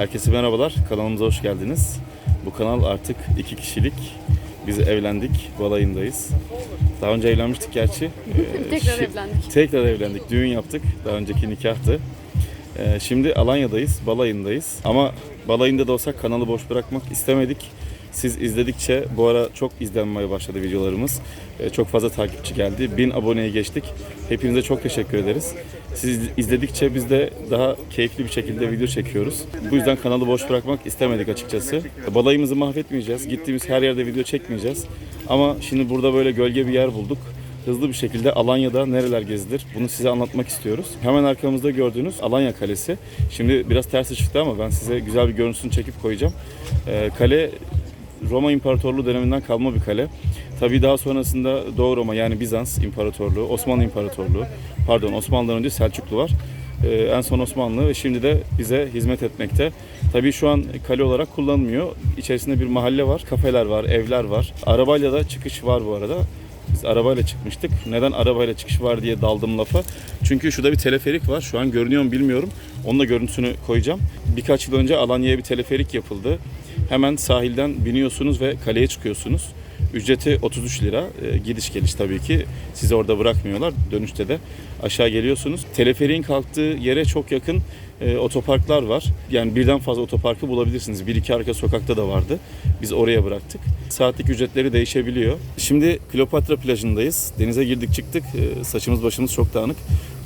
Herkese merhabalar. Kanalımıza hoş geldiniz. Bu kanal artık iki kişilik. Biz evlendik. Balayındayız. Daha önce evlenmiştik gerçi. Ee, Tekrar şi- evlendik. Tekrar evlendik. Düğün yaptık. Daha önceki nikahtı. Ee, şimdi Alanya'dayız. Balayındayız. Ama balayında da olsak kanalı boş bırakmak istemedik. Siz izledikçe bu ara çok izlenmeye başladı videolarımız. Ee, çok fazla takipçi geldi. 1000 aboneye geçtik. Hepinize çok teşekkür ederiz. Siz izledikçe biz de daha keyifli bir şekilde video çekiyoruz. Bu yüzden kanalı boş bırakmak istemedik açıkçası. Balayımızı mahvetmeyeceğiz. Gittiğimiz her yerde video çekmeyeceğiz. Ama şimdi burada böyle gölge bir yer bulduk. Hızlı bir şekilde Alanya'da nereler gezilir bunu size anlatmak istiyoruz. Hemen arkamızda gördüğünüz Alanya Kalesi. Şimdi biraz ters çıktı ama ben size güzel bir görüntüsünü çekip koyacağım. Ee, kale Roma İmparatorluğu döneminden kalma bir kale. Tabii daha sonrasında Doğu Roma yani Bizans İmparatorluğu, Osmanlı İmparatorluğu, pardon Osmanlı'dan önce Selçuklu var. Ee, en son Osmanlı ve şimdi de bize hizmet etmekte. Tabii şu an kale olarak kullanılmıyor. İçerisinde bir mahalle var, kafeler var, evler var. Arabayla da çıkış var bu arada. Biz arabayla çıkmıştık. Neden arabayla çıkış var diye daldım lafa. Çünkü şurada bir teleferik var. Şu an görünüyor mu bilmiyorum. Onun da görüntüsünü koyacağım. Birkaç yıl önce Alanya'ya bir teleferik yapıldı. Hemen sahilden biniyorsunuz ve kaleye çıkıyorsunuz. Ücreti 33 lira. Ee, gidiş geliş tabii ki. Sizi orada bırakmıyorlar. Dönüşte de aşağı geliyorsunuz. Teleferiğin kalktığı yere çok yakın e, otoparklar var. Yani birden fazla otoparkı bulabilirsiniz. Bir iki arka sokakta da vardı. Biz oraya bıraktık. Saatlik ücretleri değişebiliyor. Şimdi Kleopatra plajındayız. Denize girdik çıktık. Ee, saçımız başımız çok dağınık.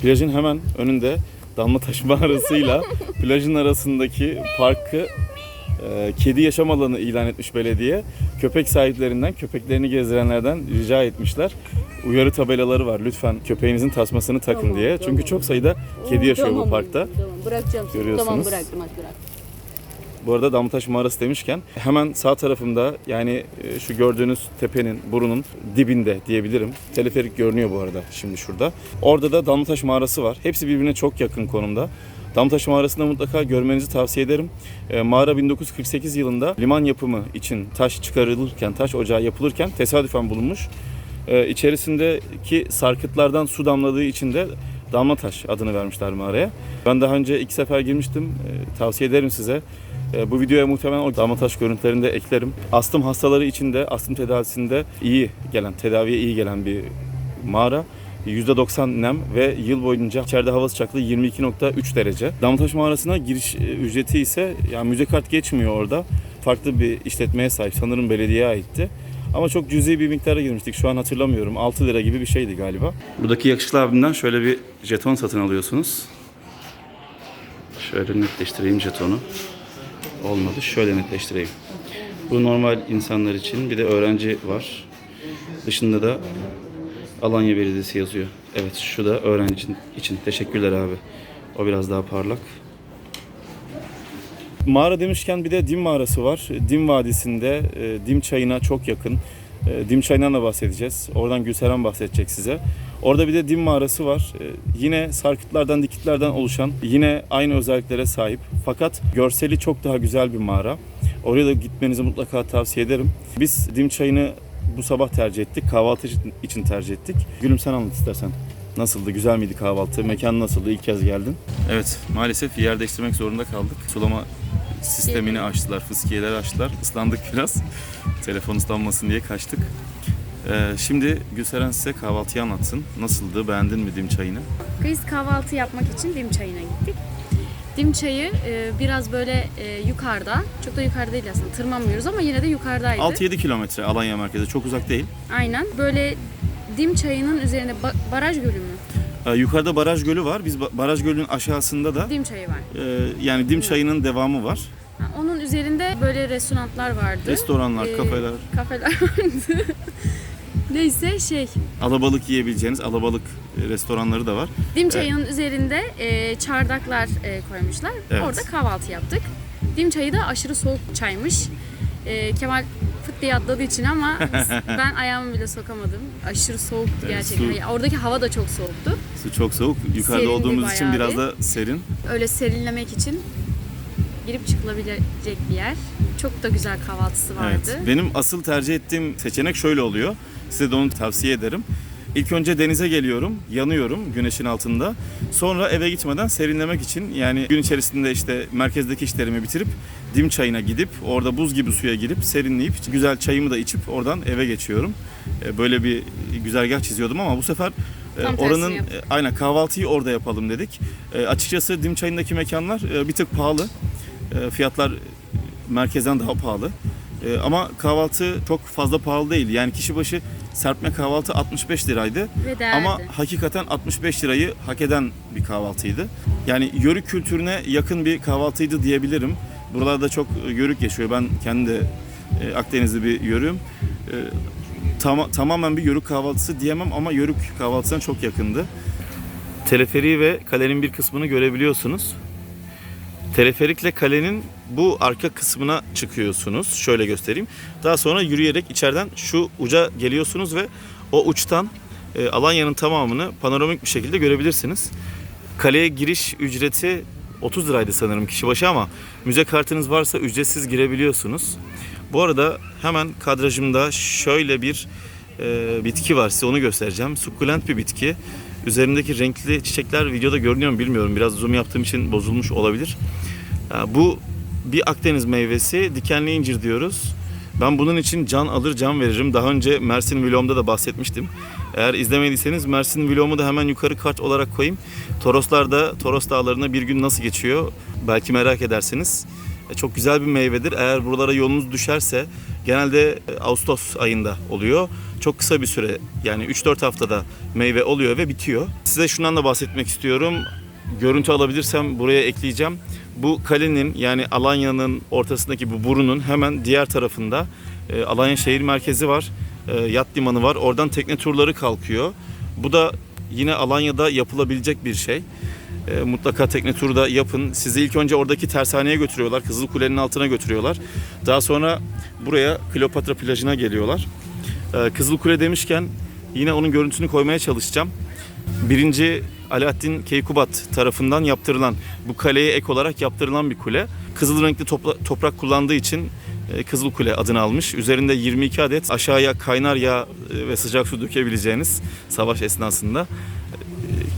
Plajın hemen önünde Damlataş mağarasıyla plajın arasındaki parkı e, kedi yaşam alanı ilan etmiş belediye. Köpek sahiplerinden, köpeklerini gezdirenlerden rica etmişler. Uyarı tabelaları var. Lütfen köpeğinizin tasmasını takın Tamam, diye. tamam. Çünkü çok sayıda kedi yaşıyor Tamam, bu parkta. Tamam bırakacağım. Görüyorsunuz. Tamam bıraktım bırak. Bu arada Damlataş Mağarası demişken hemen sağ tarafımda yani e, şu gördüğünüz tepenin, burunun dibinde diyebilirim. Teleferik görünüyor bu arada şimdi şurada. Orada da Damlataş Mağarası var. Hepsi birbirine çok yakın konumda. Damlataş Mağarası'nda mutlaka görmenizi tavsiye ederim. E, mağara 1948 yılında liman yapımı için taş çıkarılırken, taş ocağı yapılırken tesadüfen bulunmuş. E, içerisindeki sarkıtlardan su damladığı için de Damlataş adını vermişler mağaraya. Ben daha önce iki sefer girmiştim. E, tavsiye ederim size. E, bu videoya muhtemelen o Damlataş görüntülerini de eklerim. Astım hastaları için de astım tedavisinde iyi gelen, tedaviye iyi gelen bir mağara. %90 nem ve yıl boyunca içeride hava sıcaklığı 22.3 derece. Damlataş mağarasına giriş e, ücreti ise yani müze kart geçmiyor orada. Farklı bir işletmeye sahip. Sanırım belediyeye aitti. Ama çok cüzi bir miktara girmiştik. Şu an hatırlamıyorum. 6 lira gibi bir şeydi galiba. Buradaki yakışıklı abimden şöyle bir jeton satın alıyorsunuz. Şöyle netleştireyim jetonu. Olmadı. Şöyle netleştireyim. Bu normal insanlar için. Bir de öğrenci var. Dışında da Alanya Belediyesi yazıyor. Evet şu da öğrenci için, için. Teşekkürler abi. O biraz daha parlak. Mağara demişken bir de Dim mağarası var. Dim Vadisi'nde e, Dim Çayı'na çok yakın. E, Dim Çayı'ndan da bahsedeceğiz. Oradan Gülseren bahsedecek size. Orada bir de Dim mağarası var. E, Yine sarkıtlardan, dikitlerden oluşan, yine aynı özelliklere sahip. Fakat görseli çok daha güzel bir mağara. Oraya da gitmenizi mutlaka tavsiye ederim. Biz Dim Çayı'nı bu sabah tercih ettik. Kahvaltı için tercih ettik. Gülüm sen anlat istersen. Nasıldı? Güzel miydi kahvaltı? Mekan nasıldı? İlk kez geldin. Evet, maalesef yer değiştirmek zorunda kaldık. Sulama sistemini açtılar, fıskiyeler açtılar. Islandık biraz. Telefon ıslanmasın diye kaçtık. Ee, şimdi Gülseren size kahvaltıyı anlatsın. Nasıldı? Beğendin mi dim çayını? Biz kahvaltı yapmak için Dim Çayı'na gittik. Dim Çayı e, biraz böyle e, yukarıda. Çok da yukarıda değil aslında. Tırmanmıyoruz ama yine de yukarıdaydı. 6-7 kilometre Alanya merkezi. Çok uzak değil. Aynen. Böyle Dim Çayı'nın üzerinde ba- baraj gölü mü? Ee, yukarıda baraj gölü var. Biz ba- baraj gölünün aşağısında da Dim Çayı var. e, yani dim çayının devamı var. Ha, Onun üzerinde böyle restoranlar vardı. Restoranlar, Ee, kafeler, Kafeler vardı. Neyse şey, alabalık yiyebileceğiniz alabalık e, restoranları da var. Dim çayının üzerinde e, çardaklar e, koymuşlar. Evet. Orada kahvaltı yaptık. Dim çayı da aşırı soğuk çaymış. E, Kemal fıt diye atladığı için ama ben ayağımı bile sokamadım. Aşırı soğuktu Evet, gerçekten. su- Ya Oradaki hava da çok soğuktu. Su çok soğuk. Yukarıda Serindi olduğumuz için biraz bir. da serin. Öyle serinlemek için girip çıkılabilecek bir yer. Çok da güzel kahvaltısı vardı. Evet. Benim asıl tercih ettiğim seçenek şöyle oluyor. Size de onu tavsiye ederim. İlk önce denize geliyorum, yanıyorum güneşin altında. Sonra eve gitmeden serinlemek için yani gün içerisinde işte merkezdeki işlerimi bitirip dim çayına gidip orada buz gibi suya girip serinleyip güzel çayımı da içip oradan eve geçiyorum. E, Böyle bir güzergah çiziyordum ama bu sefer e, Tam oranın e, aynen kahvaltıyı orada yapalım dedik. Açıkçası dim çayındaki mekanlar bir tık pahalı. Fiyatlar merkezden daha pahalı. Ama kahvaltı çok fazla pahalı değil. Yani kişi başı serpme kahvaltı 65 liraydı. Ama hakikaten 65 lirayı hak eden bir kahvaltıydı. Yani yörük kültürüne yakın bir kahvaltıydı diyebilirim. Buralarda çok e, yörük yaşıyor. Ben kendi de e, Akdenizli bir yörüğüm. E, tama- tamamen bir yörük kahvaltısı diyemem ama yörük kahvaltısına çok yakındı. Teleferiği ve kalenin bir kısmını görebiliyorsunuz. Teleferikle kalenin bu arka kısmına çıkıyorsunuz. Şöyle göstereyim. Daha sonra yürüyerek içeriden şu uca geliyorsunuz ve o uçtan e, Alanya'nın tamamını panoramik bir şekilde görebilirsiniz. Kaleye giriş ücreti 30 liraydı sanırım kişi başı ama müze kartınız varsa ücretsiz girebiliyorsunuz. Bu arada hemen kadrajımda şöyle bir e, bitki var. Size onu göstereceğim. Sukulent bir bitki. Üzerindeki renkli çiçekler videoda görünüyor mu bilmiyorum. Biraz zoom yaptığım için bozulmuş olabilir. Bu bir Akdeniz meyvesi. Dikenli incir diyoruz. Ben bunun için can alır can veririm. Daha önce Mersin vlogumda da bahsetmiştim. Eğer izlemediyseniz Mersin vlogumu da hemen yukarı kart olarak koyayım. Toroslarda, Toros dağlarına bir gün nasıl geçiyor belki merak edersiniz. E, Çok güzel bir meyvedir. Eğer buralara yolunuz düşerse genelde e, Ağustos ayında oluyor. Çok kısa bir süre yani 3-4 haftada meyve oluyor ve bitiyor. Size şundan da bahsetmek istiyorum. Görüntü alabilirsem buraya ekleyeceğim. Bu kalenin yani Alanya'nın ortasındaki bu burunun hemen diğer tarafında e, Alanya şehir merkezi var. Yat limanı var. Oradan tekne turları kalkıyor. Bu da yine Alanya'da yapılabilecek bir şey. E, mutlaka tekne turu da yapın. Sizi ilk önce oradaki tersaneye götürüyorlar. Kızıl Kule'nin altına götürüyorlar. Daha sonra buraya Kleopatra plajına geliyorlar. E, Kızıl Kule demişken yine onun görüntüsünü koymaya çalışacağım. Birinci Alaaddin Keykubat tarafından yaptırılan bu kaleye ek olarak yaptırılan bir kule. Kızıl renkli topla- toprak kullandığı için e, Kızıl Kule adını almış. Üzerinde 22 adet aşağıya kaynar yağ e, ve sıcak su dökebileceğiniz savaş esnasında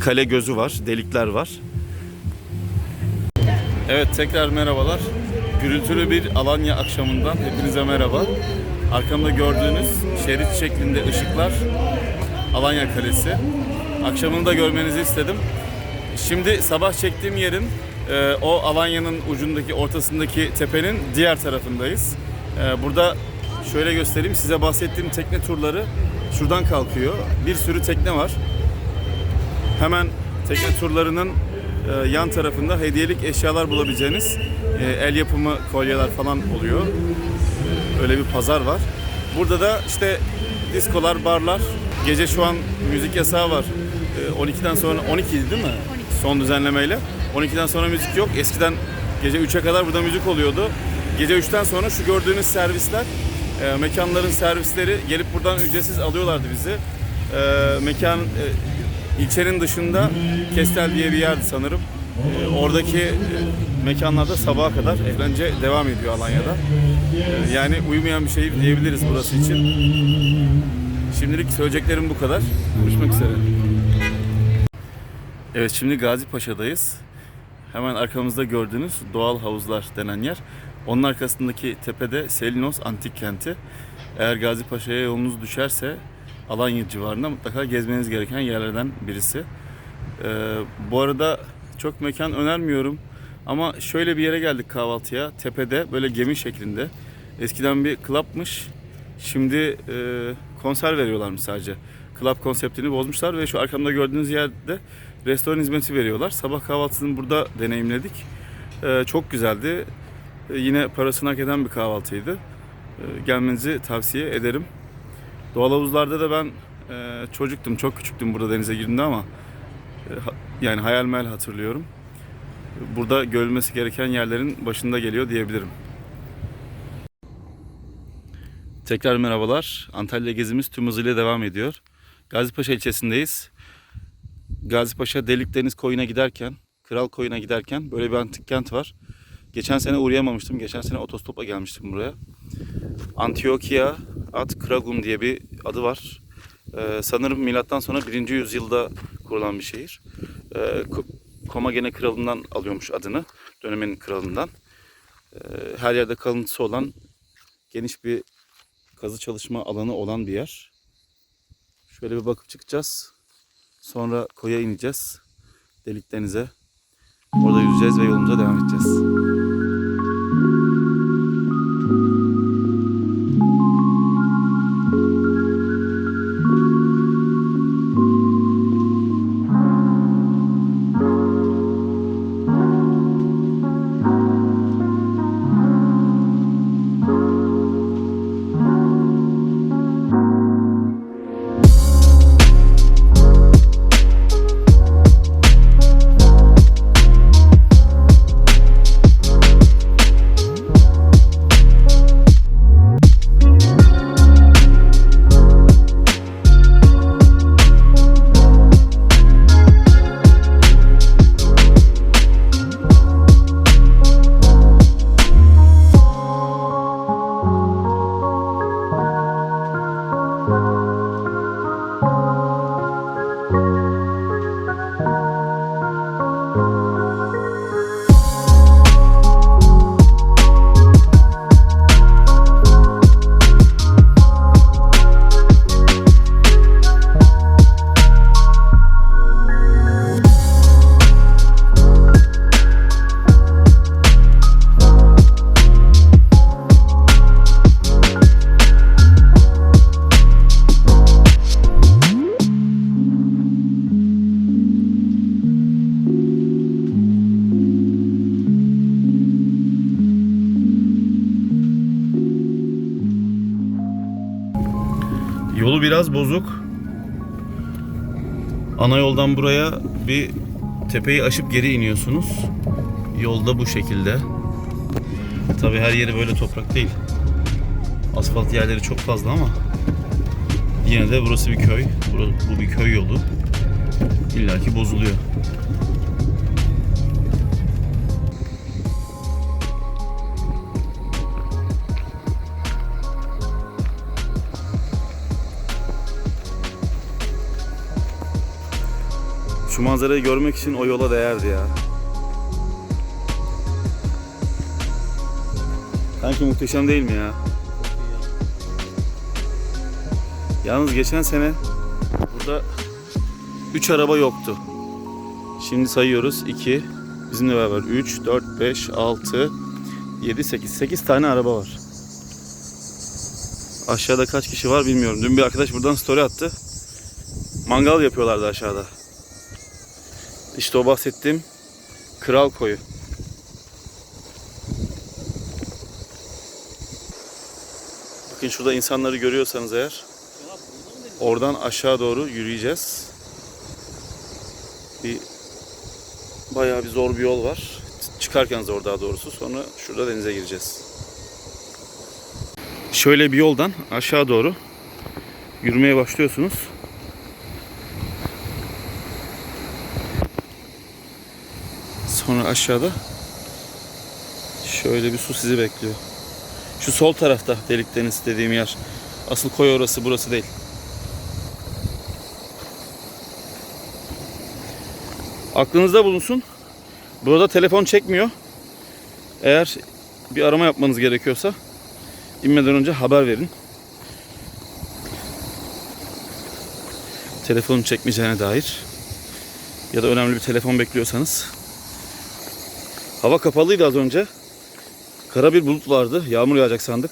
kale gözü var, delikler var. Evet tekrar merhabalar. Gürültülü bir Alanya akşamından hepinize merhaba. Arkamda gördüğünüz şerit şeklinde ışıklar Alanya Kalesi. Akşamını da görmenizi istedim. Şimdi sabah çektiğim yerin e, o Alanya'nın ucundaki ortasındaki tepenin diğer tarafındayız. E, burada şöyle göstereyim size bahsettiğim tekne turları şuradan kalkıyor. Bir sürü tekne var. Hemen tekne turlarının e, yan tarafında hediyelik eşyalar bulabileceğiniz e, el yapımı kolyeler falan oluyor. Öyle bir pazar var. Burada da işte diskolar, barlar. Gece şu an müzik yasağı var. E, 12'den sonra 12 değil mi? 12. Son düzenlemeyle. 12'den sonra müzik yok. Eskiden gece 3'e kadar burada müzik oluyordu. Gece 3'ten sonra şu gördüğünüz servisler, e, mekanların servisleri gelip buradan ücretsiz alıyorlardı bizi. E, mekan e, ilçenin dışında Kestel diye bir yerdi sanırım. E, oradaki e, mekanlarda sabaha kadar eğlence devam ediyor Alanya'da. E, yani uyumayan bir şehir diyebiliriz burası için. Şimdilik söyleyeceklerim bu kadar. Görüşmek üzere. Evet şimdi Gazi Paşa'dayız. Hemen arkamızda gördüğünüz doğal havuzlar denen yer. Onun arkasındaki tepede Selinos Antik Kenti. Eğer Gazi Paşa'ya yolunuz düşerse Alanya civarında mutlaka gezmeniz gereken yerlerden birisi. Ee, bu arada çok mekan önermiyorum. Ama şöyle bir yere geldik kahvaltıya. Tepede böyle gemi şeklinde. Eskiden bir club'mış. Şimdi e, konser veriyorlarmış sadece. Club konseptini bozmuşlar ve şu arkamda gördüğünüz yerde restoran hizmeti veriyorlar. Sabah kahvaltısını burada deneyimledik. E, çok güzeldi. E, yine parasını hak eden bir kahvaltıydı. E, gelmenizi tavsiye ederim. Doğal havuzlarda da ben e, çocuktum, çok küçüktüm burada denize girdiğimde ama e, ha- yani hayal meyal hatırlıyorum. Burada görülmesi gereken yerlerin başında geliyor diyebilirim. Tekrar merhabalar. Antalya gezimiz tüm hızıyla devam ediyor. Gazipaşa ilçesindeyiz. Gazipaşa Delikdeniz Koyu'na giderken, Kral Koyu'na giderken böyle bir antik kent var. Geçen sene uğrayamamıştım. Geçen sene otostopla gelmiştim buraya. Antiokia Ad Kragum diye bir adı var. Ee, sanırım milattan sonra 1. yüzyılda kurulan bir şehir. Ee, Ko- Komagene kralından alıyormuş adını. Dönemin kralından. Ee, her yerde kalıntısı olan geniş bir kazı çalışma alanı olan bir yer. Şöyle bir bakıp çıkacağız. Sonra koya ineceğiz. Delik denize. Orada yüzeceğiz ve yolumuza devam edeceğiz. Yolu biraz bozuk. Ana yoldan buraya bir tepeyi aşıp geri iniyorsunuz. Yolda bu şekilde. Tabi her yeri böyle toprak değil. Asfalt yerleri çok fazla ama yine de burası bir köy. Bu bir köy yolu. İlla ki bozuluyor. Şu manzarayı görmek için o yola değerdi ya. Sanki muhteşem değil mi ya? Yalnız geçen sene burada 3 araba yoktu. Şimdi sayıyoruz. 2, bizimle beraber 3, 4, 5, 6, 7, 8. 8 tane araba var. Aşağıda kaç kişi var bilmiyorum. Dün bir arkadaş buradan story attı. Mangal yapıyorlardı aşağıda. İşte o bahsettiğim Kral Koyu. Bakın şurada insanları görüyorsanız eğer oradan aşağı doğru yürüyeceğiz. Bir bayağı bir zor bir yol var. Çıkarken zor daha doğrusu. Sonra şurada denize gireceğiz. Şöyle bir yoldan aşağı doğru yürümeye başlıyorsunuz. Sonra aşağıda şöyle bir su sizi bekliyor. Şu sol tarafta delik deniz dediğim yer. Asıl koy orası burası değil. Aklınızda bulunsun. Burada telefon çekmiyor. Eğer bir arama yapmanız gerekiyorsa inmeden önce haber verin. Telefonun çekmeyeceğine dair ya da önemli bir telefon bekliyorsanız Hava kapalıydı az önce. Kara bir bulut vardı. Yağmur yağacak sandık.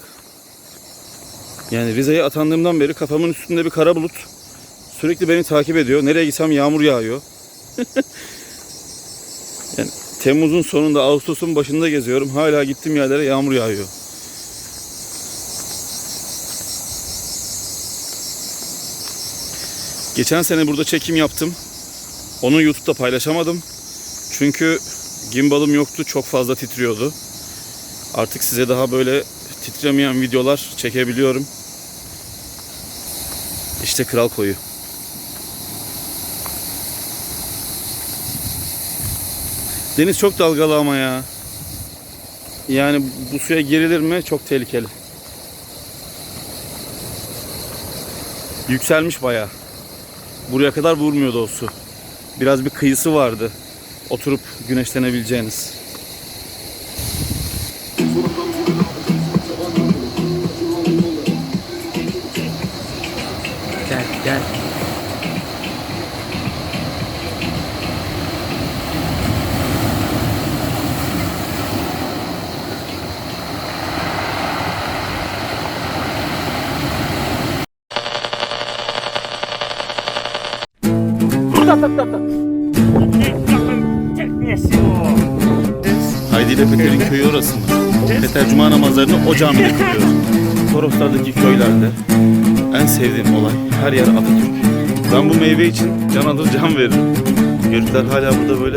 Yani Rize'ye atandığımdan beri kafamın üstünde bir kara bulut. Sürekli beni takip ediyor. Nereye gitsem yağmur yağıyor. yani Temmuz'un sonunda Ağustos'un başında geziyorum. Hala gittiğim yerlere yağmur yağıyor. Geçen sene burada çekim yaptım. Onu YouTube'da paylaşamadım. Çünkü gimbalım yoktu. Çok fazla titriyordu. Artık size daha böyle titremeyen videolar çekebiliyorum. İşte Kral Koyu. Deniz çok dalgalı ama ya. Yani bu suya girilir mi? Çok tehlikeli. Yükselmiş bayağı. Buraya kadar vurmuyordu o su. Biraz bir kıyısı vardı. Oturup güneşlenebileceğiniz. Peter'in köyü orası mı? Cuma namazlarını o camide kılıyor. Toroslardaki köylerde en sevdiğim olay her yer Atatürk. Ben bu meyve için can alır can veririm. Yörükler hala burada böyle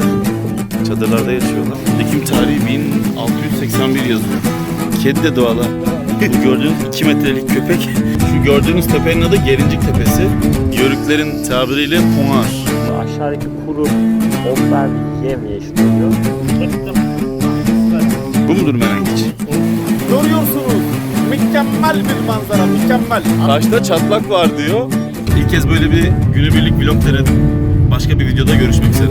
çadırlarda yaşıyorlar. Dikim tarihi 1681 yazıyor. Kedi de doğala. Bu gördüğünüz 2 metrelik köpek. Şu gördüğünüz tepenin adı Gerincik Tepesi. Yörüklerin tabiriyle Punar. Aşağıdaki kuru otlar yemyeşil oluyor. Bu mudur menengiç? Görüyorsunuz. Mükemmel bir manzara, mükemmel. Taşta çatlak var diyor. İlk kez böyle bir günübirlik vlog denedim. Başka bir videoda görüşmek üzere.